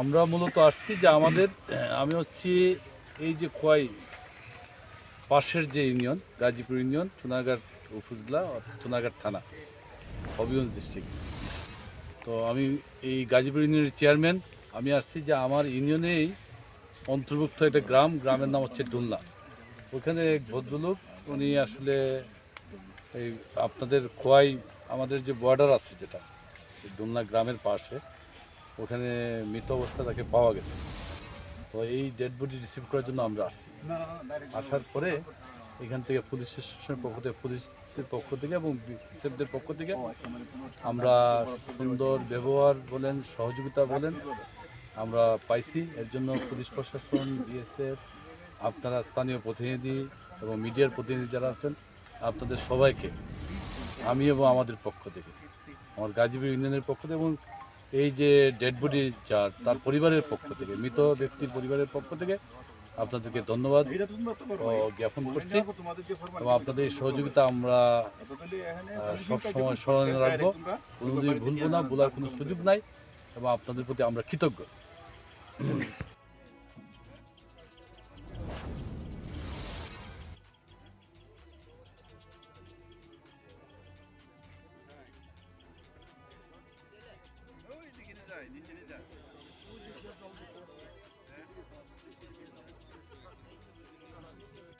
আমরা মূলত আসছি যে আমাদের আমি হচ্ছি এই যে খোয়াই পাশের যে ইউনিয়ন, গাজীপুর ইউনিয়ন সোনারঘাট উপজেলা সোনারঘাট থানা, হবিগঞ্জ ডিস্ট্রিক্ট তো আমি এই গাজীপুর ইউনিয়নের চেয়ারম্যান আমি আসছি যে আমার ইউনিয়নেই অন্তর্ভুক্ত একটা গ্রাম, গ্রামের নাম হচ্ছে ডুলনা। ওখানে এক ভদ্রলোক, উনি আসলে এই আপনাদের খোয়াই, আমাদের যে বর্ডার আছে যেটা, ডুলনা গ্রামের পাশে ওখানে মৃত অবস্থা তাকে পাওয়া গেছে। তো এই ডেড বডি রিসিভ করার জন্য আমরা আসছি। আসার পরে এখান থেকে পুলিশ স্টেশনের পক্ষ থেকে পুলিশের পক্ষ থেকে এবং বিএসএফদের পক্ষ থেকে আমরা সুন্দর ব্যবহার বলেন, সহযোগিতা বলেন, আমরা পাইছি। এর জন্য পুলিশ প্রশাসন বিএসএফ আপনারা স্থানীয় প্রতিনিধি এবং মিডিয়ার প্রতিনিধি যারা আছেন, আপনাদের সবাইকে, আমি এবং আমাদের পক্ষ থেকে, আমার গাজীপুর ইউনিয়নের পক্ষ থেকে এবং এই যে ডেড বডি যার তার পরিবারের পক্ষ থেকে, মৃত ব্যক্তির পরিবারের পক্ষ থেকে আপনাদেরকে ধন্যবাদ জ্ঞাপন করছি। এবং আপনাদের সহযোগিতা আমরা সবসময় স্মরণে রাখব। কোনোদিন ভুলবো না, বলার কোনো সুযোগ নাই। এবং আপনাদের প্রতি আমরা কৃতজ্ঞ। নিচে নিচে